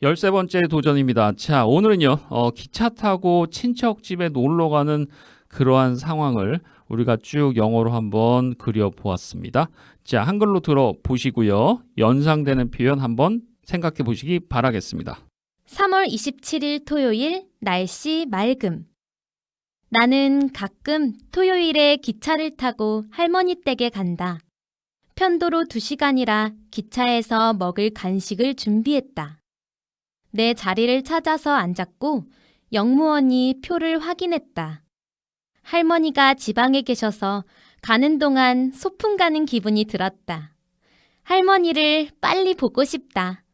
열세 번째 도전입니다. 자, 오늘은요, 어, 기차 타고 친척 집에 놀러 가는 그러한 상황을 우리가 쭉 영어로 한번 그려 보았습니다. 자, 한글로 들어 보시고요. 연상되는 표현 한번 생각해 보시기 바라겠습니다. 3월 27일 토요일 날씨 맑음. 나는 가끔 토요일에 기차를 타고 할머니 댁에 간다. 편도로 2시간이라 기차에서 먹을 간식을 준비했다. 내 자리를 찾아서 앉았고 영무원이 표를 확인했다. 할머니가 지방에 계셔서 가는 동안 소풍 가는 기분이 들었다. 할머니를 빨리 보고 싶다.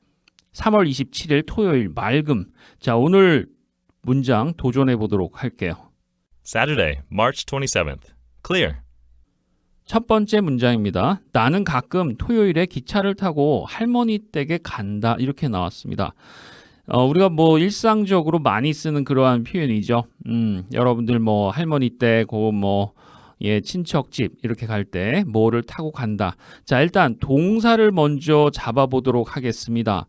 3월 27일 토요일 맑음. 자, 오늘 문장 도전해 보도록 할게요. Saturday, March 27th. Clear. 첫 번째 문장입니다. 나는 가끔 토요일에 기차를 타고 할머니 댁에 간다. 이렇게 나왔습니다. 어, 우리가 뭐 일상적으로 많이 쓰는 그러한 표현이죠. 음, 여러분들 뭐 할머니 댁, 뭐, 예, 친척집 이렇게 갈 때 뭐를 타고 간다. 자, 일단 동사를 먼저 잡아보도록 하겠습니다.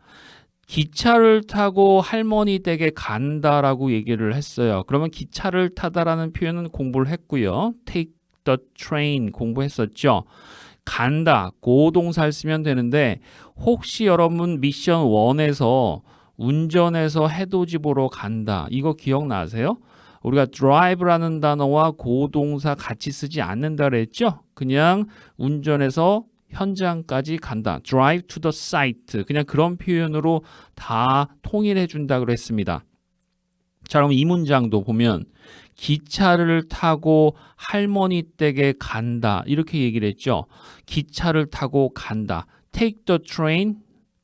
기차를 타고 할머니 댁에 간다라고 얘기를 했어요. 그러면 기차를 타다라는 표현은 공부를 했고요. take the train 공부했었죠. 간다, 고동사를 쓰면 되는데 혹시 여러분 미션 1에서 운전해서 해돋이 보러 간다. 이거 기억나세요? 우리가 drive라는 단어와 고동사 같이 쓰지 않는다 그랬죠? 그냥 운전해서 현장까지 간다. drive to the site. 그냥 그런 표현으로 다 통일해 준다 그랬습니다. 자, 그럼 이 문장도 보면 기차를 타고 할머니 댁에 간다. 이렇게 얘기를 했죠. 기차를 타고 간다. take the train.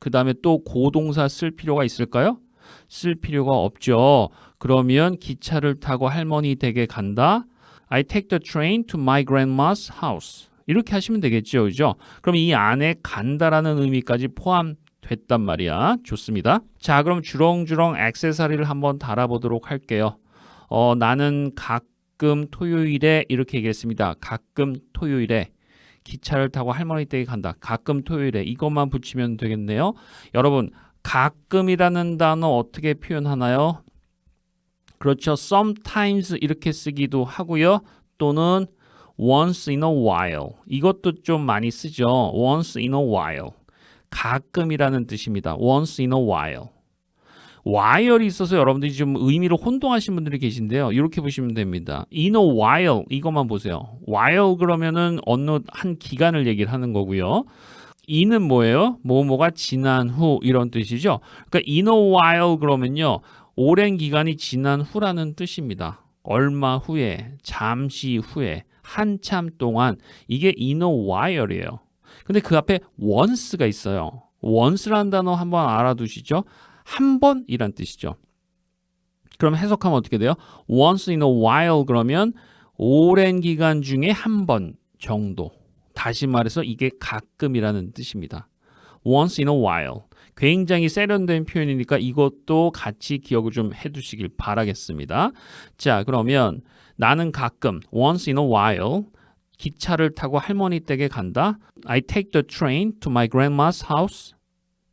그 다음에 또 고동사 쓸 필요가 있을까요? 쓸 필요가 없죠. 그러면 기차를 타고 할머니 댁에 간다. I take the train to my grandma's house. 이렇게 하시면 되겠죠. 그죠? 그럼 이 안에 간다라는 의미까지 포함됐단 말이야. 좋습니다. 자, 그럼 주렁주렁 액세서리를 한번 달아보도록 할게요. 어, 나는 가끔 토요일에 이렇게 얘기했습니다. 가끔 토요일에 기차를 타고 할머니 댁에 간다. 가끔 토요일에 이것만 붙이면 되겠네요. 여러분, 가끔이라는 단어 어떻게 표현하나요? 그렇죠. sometimes 이렇게 쓰기도 하고요. 또는 once in a while. 이것도 좀 많이 쓰죠. once in a while. 가끔이라는 뜻입니다. once in a while. While이 있어서 여러분들이 좀 의미를 혼동하신 분들이 계신데요. 이렇게 보시면 됩니다. in a while 이것만 보세요. while 그러면은 어느 한 기간을 얘기를 하는 거고요. in은 뭐예요? 뭐뭐가 지난 후 이런 뜻이죠. 그러니까 in a while 그러면요. 오랜 기간이 지난 후라는 뜻입니다. 얼마 후에, 잠시 후에, 한참 동안 이게 in a while이에요. 근데 그 앞에 once가 있어요. once라는 단어 한번 알아두시죠. 한 번이란 뜻이죠. 그럼 해석하면 어떻게 돼요? once in a while 그러면 오랜 기간 중에 한 번 정도. 다시 말해서 이게 가끔이라는 뜻입니다. once in a while. 굉장히 세련된 표현이니까 이것도 같이 기억을 좀 해두시길 바라겠습니다. 자, 그러면 나는 가끔 once in a while 기차를 타고 할머니 댁에 간다. I take the train to my grandma's house.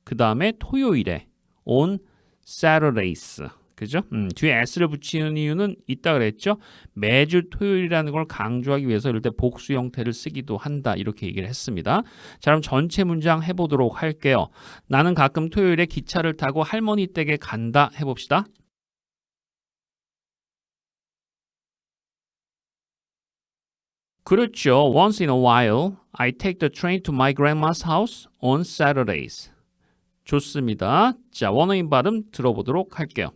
그 다음에 토요일에 on Saturdays. 그죠? 음, 뒤에 s를 붙이는 이유는 있다 그랬죠. 매주 토요일이라는 걸 강조하기 위해서 이럴 때 복수 형태를 쓰기도 한다. 이렇게 얘기를 했습니다. 자, 그럼 전체 문장 해보도록 할게요. 나는 가끔 토요일에 기차를 타고 할머니 댁에 간다. 해봅시다. 그렇죠. Once in a while, I take the train to my grandma's house on Saturdays. 좋습니다. 자, 원어인 발음 들어보도록 할게요.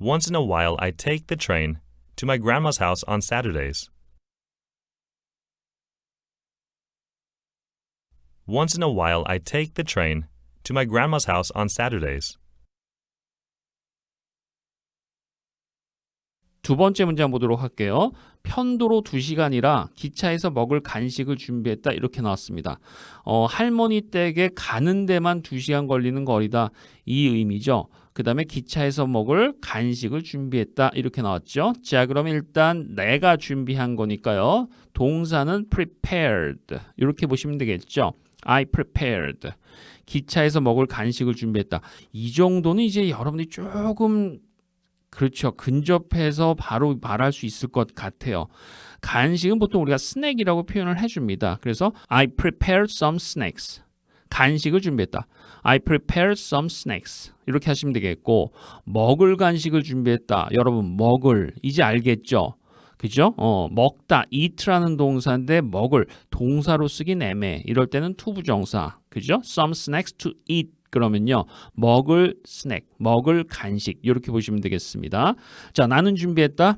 Once in a while, I take the train to my grandma's house on Saturdays. Once in a while, I take the train to my grandma's house on Saturdays. 두 번째 문장 보도록 할게요. 편도로 2시간이라 기차에서 먹을 간식을 준비했다. 이렇게 나왔습니다. 어, 할머니 댁에 가는 데만 2시간 걸리는 거리다. 이 의미죠. 그 다음에 기차에서 먹을 간식을 준비했다. 이렇게 나왔죠. 자, 그러면 일단 내가 준비한 거니까요. 동사는 prepared. 이렇게 보시면 되겠죠. I prepared. 기차에서 먹을 간식을 준비했다. 이 정도는 이제 여러분들이 조금 그렇죠. 근접해서 바로 말할 수 있을 것 같아요. 간식은 보통 우리가 스낵이라고 표현을 해줍니다. 그래서 I prepared some snacks. 간식을 준비했다. I prepared some snacks. 이렇게 하시면 되겠고 먹을 간식을 준비했다. 여러분 먹을 이제 알겠죠? 그죠? 어, 먹다 eat라는 동사인데 먹을 동사로 쓰긴 애매. 이럴 때는 to 부정사. 그죠? some snacks to eat 그러면요. 먹을 스낵, 먹을 간식 이렇게 보시면 되겠습니다. 자, 나는 준비했다.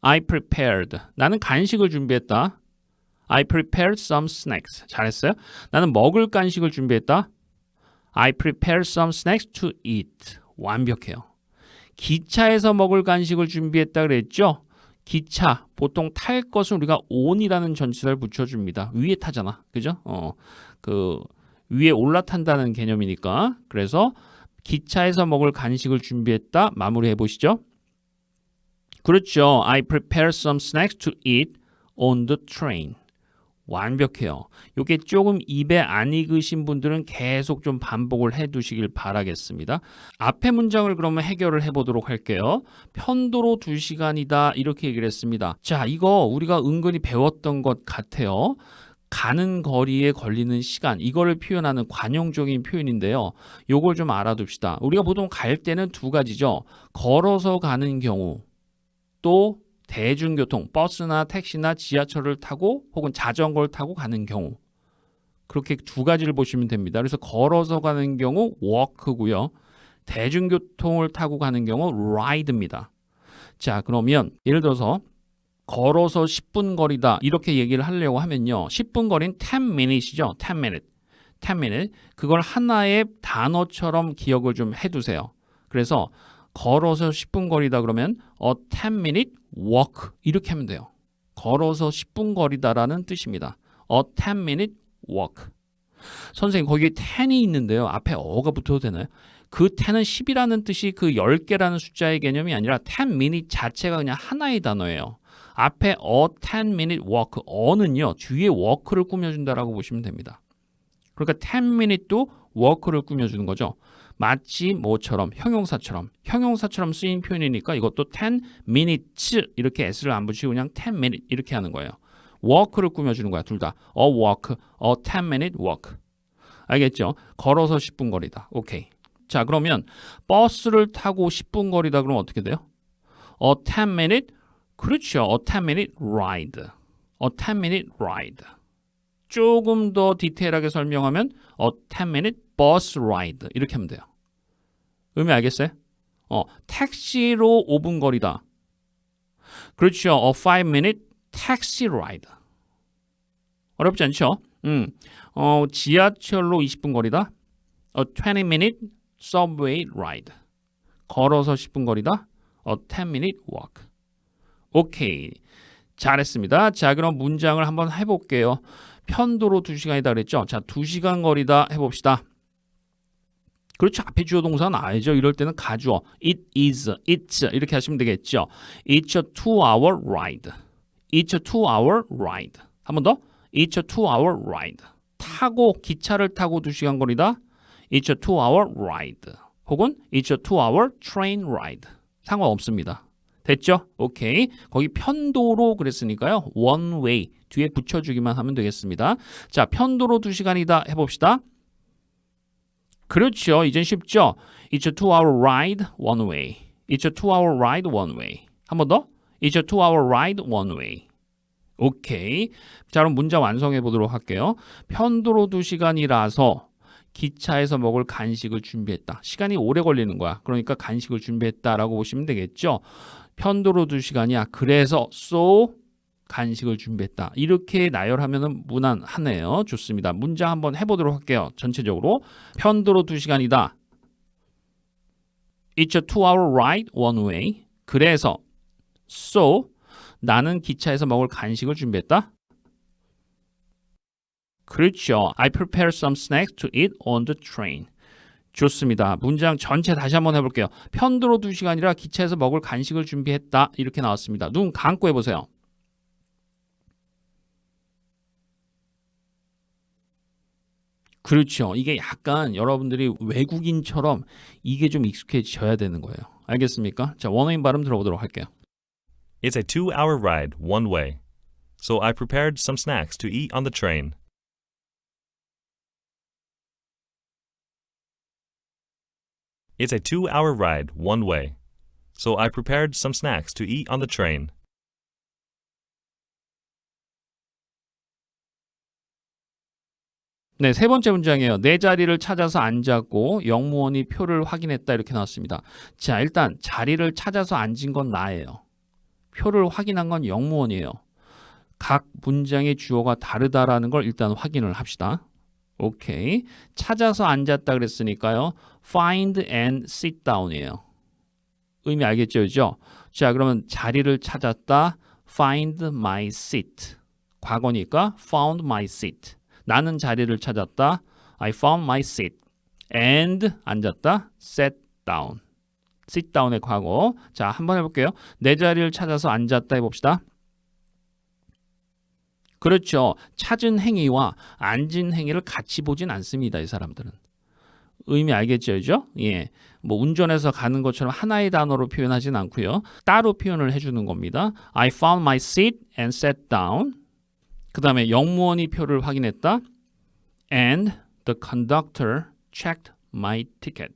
I prepared. 나는 간식을 준비했다. I prepared some snacks. 잘했어요. 나는 먹을 간식을 준비했다. I prepared some snacks to eat. 완벽해요. 기차에서 먹을 간식을 준비했다 그랬죠? 기차 보통 탈 것은 우리가 on이라는 전치사를 붙여줍니다. 위에 타잖아, 그죠? 어, 그 위에 올라탄다는 개념이니까 그래서 기차에서 먹을 간식을 준비했다 마무리해 보시죠. 그렇죠. I prepared some snacks to eat on the train. 완벽해요. 이게 조금 입에 안 익으신 분들은 계속 좀 반복을 해 두시길 바라겠습니다. 앞에 문장을 그러면 해결을 해 보도록 할게요. 편도로 2시간이다 이렇게 얘기를 했습니다. 자, 이거 우리가 은근히 배웠던 것 같아요. 가는 거리에 걸리는 시간 이거를 표현하는 관용적인 표현인데요. 요걸 좀 알아둡시다. 우리가 보통 갈 때는 두 가지죠. 걸어서 가는 경우 또 대중교통 버스나 택시나 지하철을 타고 혹은 자전거를 타고 가는 경우 그렇게 두 가지를 보시면 됩니다. 그래서 걸어서 가는 경우 walk고요. 대중교통을 타고 가는 경우 ride입니다. 자, 그러면 예를 들어서 걸어서 10분 거리다 이렇게 얘기를 하려고 하면요. 10분 거리는 10 minutes이죠. 10 minute. 10 minute. 그걸 하나의 단어처럼 기억을 좀 해두세요. 그래서 걸어서 10분 거리다 그러면 a 10 minute walk 이렇게 하면 돼요. 걸어서 10분 거리다라는 뜻입니다. a 10 minute walk. 선생님 거기에 10이 있는데요. 앞에 어가 붙어도 되나요? 그 10은 10이라는 뜻이 그 10개라는 숫자의 개념이 아니라 10 minute 자체가 그냥 하나의 단어예요. 앞에 a 10 minute walk 어는요 뒤에 walk를 꾸며준다라고 보시면 됩니다. 그러니까 10 minute도 walk를 꾸며주는 거죠. 마치 뭐처럼 형용사처럼 형용사처럼 쓰인 표현이니까 이것도 10 minutes 이렇게 s를 안 붙이고 그냥 10 minute 이렇게 하는 거예요. walk를 꾸며주는 거야 둘 다. a walk, a 10 minute walk. 알겠죠? 걸어서 10분 거리다. 오케이. 자 그러면 버스를 타고 10분 거리다 그러면 어떻게 돼요? a 10 minute 그렇죠. A 10 minute ride. A 10 minute ride. 조금 더 디테일하게 설명하면 a 10 minute bus ride 이렇게 하면 돼요. 의미 알겠어요? 어, 택시로 5분 거리다. 그렇죠. A 5 minute taxi ride. 어렵지 않죠? 음. 어, 지하철로 20분 거리다. A 20 minute subway ride. 걸어서 10분 거리다. A 10 minute walk. 오케이. 잘했습니다. 자, 그럼 문장을 한번 해볼게요. 편도로 2시간이다 그랬죠? 자, 2시간 거리다 해봅시다. 그렇죠. 앞에 주어 동사 나야죠. 이럴 때는 가주어. It is, it's 이렇게 하시면 되겠죠. It's a two-hour ride. It's a two-hour ride. 한 번 더. It's a two-hour ride. 타고 기차를 타고 2시간 거리다. It's a two-hour ride. 혹은 It's a two-hour train ride. 상관없습니다. 됐죠? 오케이. 거기 편도로 그랬으니까요. one way 뒤에 붙여주기만 하면 되겠습니다. 자, 편도로 2시간이다 해봅시다. 그렇죠. 이젠 쉽죠? It's a two-hour ride one way. It's a two-hour ride one way. 한 번 더. It's a two-hour ride one way. 오케이. 자, 그럼 문장 완성해 보도록 할게요. 편도로 2시간이라서 기차에서 먹을 간식을 준비했다. 시간이 오래 걸리는 거야. 그러니까 간식을 준비했다라고 보시면 되겠죠. 편도로 2시간이야. 그래서 so 간식을 준비했다. 이렇게 나열하면 무난하네요. 좋습니다. 문장 한번 해보도록 할게요. 전체적으로 편도로 2시간이다. It's a two-hour ride one way. 그래서 so 나는 기차에서 먹을 간식을 준비했다. 그렇죠. I prepared some snacks to eat on the train. 좋습니다. 문장 전체 다시 한번 해볼게요. 편도로 2시간이라 기차에서 먹을 간식을 준비했다. 이렇게 나왔습니다. 눈 감고 해보세요. 그렇죠. 이게 약간 여러분들이 외국인처럼 이게 좀 익숙해져야 되는 거예요. 알겠습니까? 자, 원어민 발음 들어보도록 할게요. It's a two hour ride one way. So I prepared some snacks to eat on the train. It's a two hour ride one way. So I prepared some snacks to eat on the train. 네, 세 번째 문장이에요. 내 자리를 찾아서 앉았고 영무원이 표를 확인했다 이렇게 나왔습니다. 자, 일단 자리를 찾아서 앉은 건 나예요. 표를 확인한 건 영무원이에요. 각 문장의 주어가 다르다라는 걸 일단 확인을 합시다. 오케이. 찾아서 앉았다 그랬으니까요. find and sit down이에요. 의미 알겠죠? 그죠? 자, 그러면 자리를 찾았다. find my seat. 과거니까 found my seat. 나는 자리를 찾았다. I found my seat. and 앉았다. sat down. sit down의 과거. 자, 한번 해볼게요. 내 자리를 찾아서 앉았다 해봅시다. 그렇죠. 찾은 행위와 앉은 행위를 같이 보진 않습니다. 이 사람들은. 의미 알겠죠, 그죠? 예. 뭐 운전해서 가는 것처럼 하나의 단어로 표현하진 않고요. 따로 표현을 해주는 겁니다. I found my seat and sat down. 그 다음에 영무원이 표를 확인했다. And the conductor checked my ticket.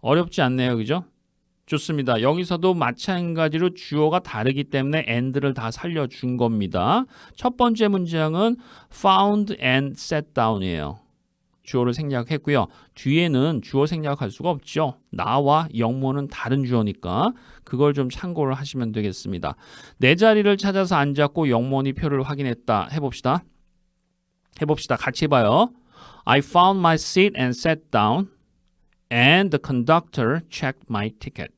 어렵지 않네요, 그죠? 좋습니다. 여기서도 마찬가지로 주어가 다르기 때문에 and를 다 살려준 겁니다. 첫 번째 문장은 found and sat down이에요. 주어를 생략했고요. 뒤에는 주어 생략할 수가 없죠. 나와 영모는 다른 주어니까 그걸 좀 참고를 하시면 되겠습니다. 내 자리를 찾아서 앉았고 영모니 표를 확인했다. 해봅시다. 해봅시다. 같이 해봐요. I found my seat and sat down and the conductor checked my ticket.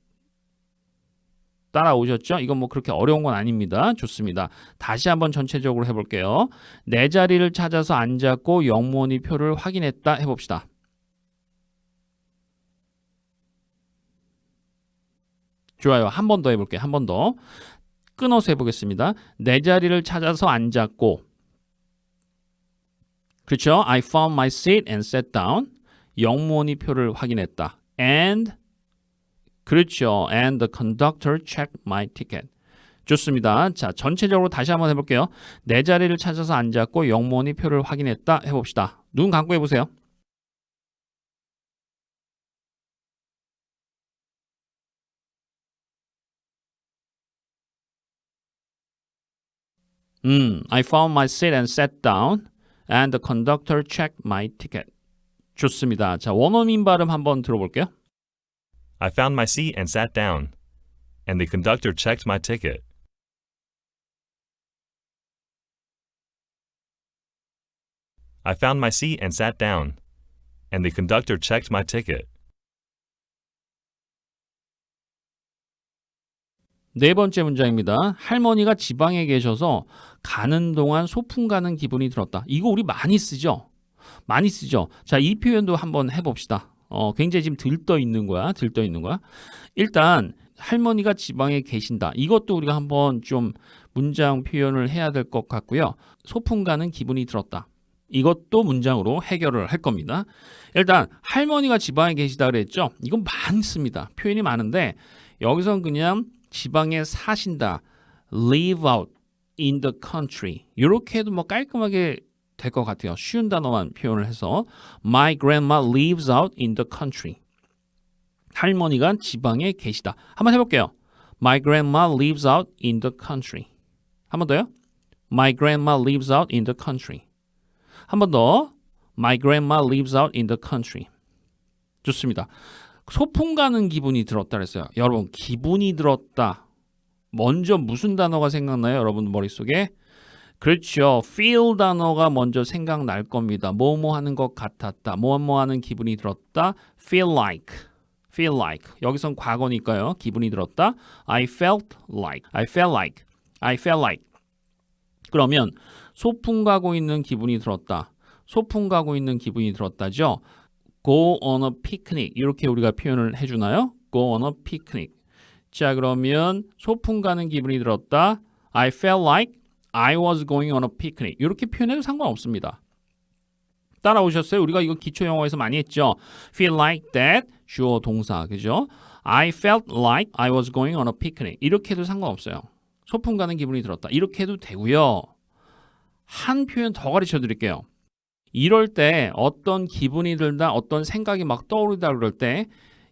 따라오셨죠? 이건 뭐 그렇게 어려운 건 아닙니다. 좋습니다. 다시 한번 전체적으로 해볼게요. 내 자리를 찾아서 앉았고 영무원이 표를 확인했다 해봅시다. 좋아요. 한 번 더 해볼게요. 한 번 더. 끊어서 해보겠습니다. 내 자리를 찾아서 앉았고 그렇죠? I found my seat and sat down. 영무원이 표를 확인했다. And 그렇죠. And the conductor checked my ticket. 좋습니다. 자, 전체적으로 다시 한번 해볼게요. 내 자리를 찾아서 앉았고 영무원이 표를 확인했다. 해봅시다. 눈 감고 해보세요. 음, I found my seat and sat down, and the conductor checked my ticket. 좋습니다. 자, 원어민 발음 한번 들어볼게요. I found my seat and sat down. And the conductor checked my ticket. I found my seat and sat down. And the conductor checked my ticket. 네 번째 문장입니다. 할머니가 지방에 계셔서 가는 동안 소풍 가는 기분이 들었다. 이거 우리 많이 쓰죠? 많이 쓰죠? 자, 이 표현도 한번 해봅시다. 어, 굉장히 지금 들떠 있는 거야. 들떠 있는 거야. 일단, 할머니가 지방에 계신다. 이것도 우리가 한번 좀 문장 표현을 해야 될 것 같고요. 소풍 가는 기분이 들었다. 이것도 문장으로 해결을 할 겁니다. 일단, 할머니가 지방에 계시다 그랬죠? 이건 많습니다. 표현이 많은데, 여기선 그냥 지방에 사신다. live out in the country. 이렇게 해도 뭐 깔끔하게 될 것 같아요. 쉬운 단어만 표현을 해서 My grandma lives out in the country. 할머니가 지방에 계시다. 한번 해볼게요. My grandma lives out in the country. 한 번 더요. My grandma lives out in the country. 한 번 더. My grandma lives out in the country. 좋습니다. 소풍 가는 기분이 들었다 그랬어요. 여러분, 기분이 들었다. 먼저 무슨 단어가 생각나요? 여러분 머릿속에? 그렇죠. feel 단어가 먼저 생각날 겁니다. 뭐뭐 하는 것 같았다. 뭐뭐 하는 기분이 들었다. feel like. feel like. 여기선 과거니까요. 기분이 들었다. I felt like. I felt like. I felt like. 그러면 소풍 가고 있는 기분이 들었다. 소풍 가고 있는 기분이 들었다죠. go on a picnic. 이렇게 우리가 표현을 해 주나요? go on a picnic. 자, 그러면 소풍 가는 기분이 들었다. I felt like I was going on a picnic. 이렇게 표현해도 상관없습니다. 따라오셨어요? 우리가 이거 기초 영어에서 많이 했죠. feel like that 주어 동사 그죠? I felt like I was going on a picnic. 이렇게 해도 상관없어요. 소풍 가는 기분이 들었다. 이렇게 해도 되고요. 한 표현 더 가르쳐 드릴게요. 이럴 때 어떤 기분이 들다, 어떤 생각이 막 떠오르다 그럴 때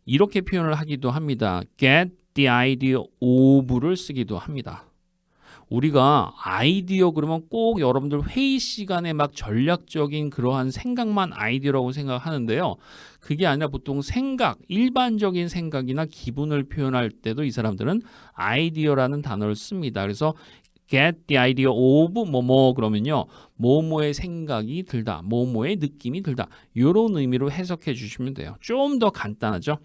이렇게 표현을 하기도 합니다. get the idea of를 쓰기도 합니다. 우리가 아이디어 그러면 꼭 여러분들 회의 시간에 막 전략적인 그러한 생각만 아이디어라고 생각하는데요. 그게 아니라 보통 생각, 일반적인 생각이나 기분을 표현할 때도 이 사람들은 아이디어라는 단어를 씁니다. 그래서 get the idea of 뭐뭐 그러면요. 뭐뭐의 생각이 들다, 뭐뭐의 느낌이 들다. 이런 의미로 해석해 주시면 돼요. 좀 더 간단하죠.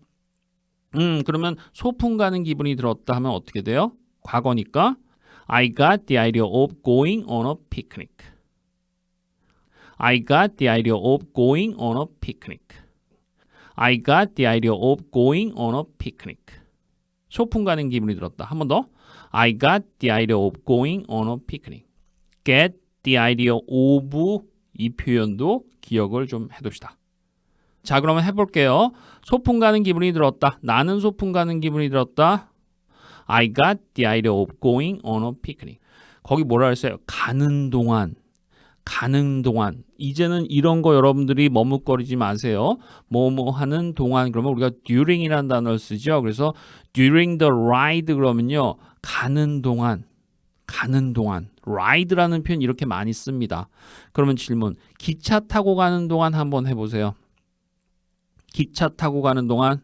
음, 그러면 소풍 가는 기분이 들었다 하면 어떻게 돼요? 과거니까 I got the idea of going on a picnic. I got the idea of going on a picnic. I got the idea of going on a picnic. 소풍 가는 기분이 들었다. 한 번 더. I got the idea of going on a picnic. get the idea of 이 표현도 기억을 좀 해둡시다. 자, 그러면 해볼게요. 소풍 가는 기분이 들었다. 나는 소풍 가는 기분이 들었다. I got the idea of going on a picnic. 거기 뭐라 했어요? 가는 동안. 가는 동안. 이제는 이런 거 여러분들이 머뭇거리지 마세요. 뭐뭐 하는 동안 그러면 우리가 during이라는 단어를 쓰죠. 그래서 during the ride 그러면요. 가는 동안. 가는 동안. ride라는 표현 이렇게 많이 씁니다. 그러면 질문. 기차 타고 가는 동안 한번 해 보세요. 기차 타고 가는 동안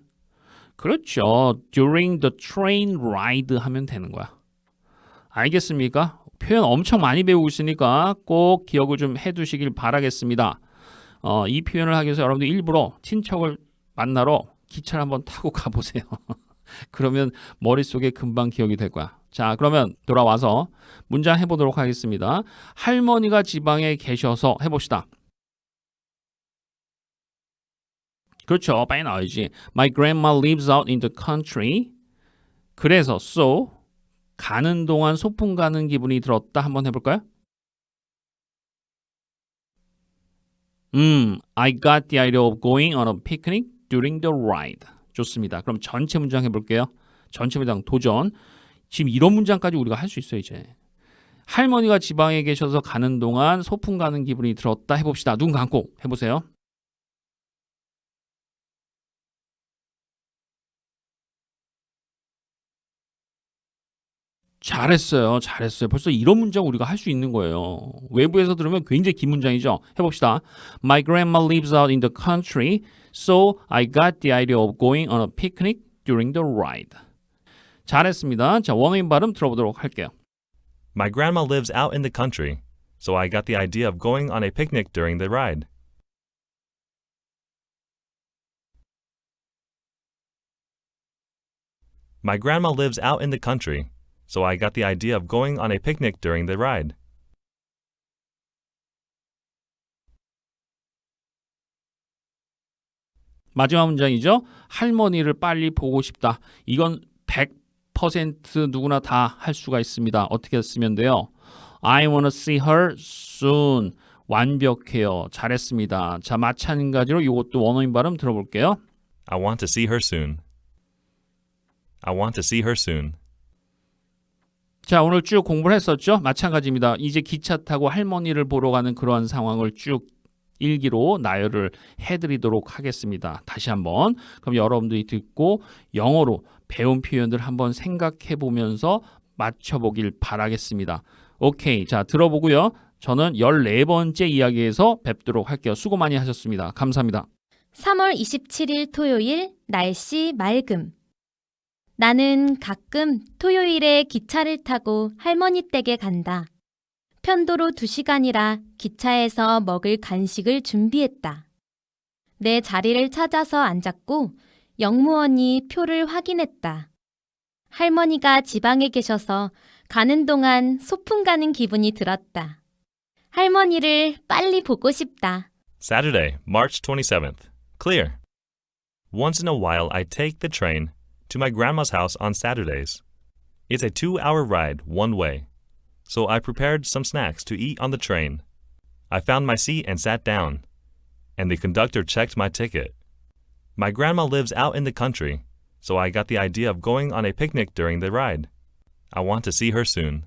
그렇죠. during the train ride 하면 되는 거야. 알겠습니까? 표현 엄청 많이 배우고 있으니까 꼭 기억을 좀 해두시길 바라겠습니다. 어, 이 표현을 하기 위해서 여러분들 일부러 친척을 만나러 기차를 한번 타고 가보세요. 그러면 머릿속에 금방 기억이 될 거야. 자, 그러면 돌아와서 문장 해보도록 하겠습니다. 할머니가 지방에 계셔서 해봅시다. 그렇죠. 빨리 나와야지. My grandma lives out in the country. 그래서 so 가는 동안 소풍 가는 기분이 들었다. 한번 해볼까요? 음, I got the idea of going on a picnic during the ride. 좋습니다. 그럼 전체 문장 해볼게요. 전체 문장 도전. 지금 이런 문장까지 우리가 할 수 있어요 이제. 할머니가 지방에 계셔서 가는 동안 소풍 가는 기분이 들었다 해봅시다. 눈 감고 해보세요. 잘했어요. 잘했어요. 벌써 이런 문장 우리가 할 수 있는 거예요. 외부에서 들으면 굉장히 긴 문장이죠. 해봅시다. My grandma lives out in the country, so I got the idea of going on a picnic during the ride. 잘했습니다. 자, 원어민 발음 들어보도록 할게요. My grandma lives out in the country, so I got the idea of going on a picnic during the ride. My grandma lives out in the country, so I got the idea of going on a picnic during the ride. 마지막 문장이죠. 할머니를 빨리 보고 싶다. 이건 100% 누구나 다 할 수가 있습니다. 어떻게 쓰면 돼요? I wanna see her soon. 완벽해요. 잘했습니다. 자, 마찬가지로 이것도 원어민 발음 들어볼게요. I want to see her soon. I want to see her soon. 자, 오늘 쭉 공부를 했었죠? 마찬가지입니다. 이제 기차 타고 할머니를 보러 가는 그러한 상황을 쭉 일기로 나열을 해드리도록 하겠습니다. 다시 한번. 그럼 여러분들이 듣고 영어로 배운 표현들 한번 생각해 보면서 맞춰보길 바라겠습니다. 오케이. 자, 들어보고요. 저는 14번째 이야기에서 뵙도록 할게요. 수고 많이 하셨습니다. 감사합니다. 3월 27일 토요일 날씨 맑음. 나는 가끔 토요일에 기차를 타고 할머니 댁에 간다. 편도로 2시간이라 기차에서 먹을 간식을 준비했다. 내 자리를 찾아서 앉았고 영무원이 표를 확인했다. 할머니가 지방에 계셔서 가는 동안 소풍 가는 기분이 들었다. 할머니를 빨리 보고 싶다. Saturday, March 27th. Clear. Once in a while, I take the train to my grandma's house on Saturdays. It's a two hour ride one way, so I prepared some snacks to eat on the train. I found my seat and sat down. and the conductor checked my ticket. My grandma lives out in the country, so I got the idea of going on a picnic during the ride. I want to see her soon.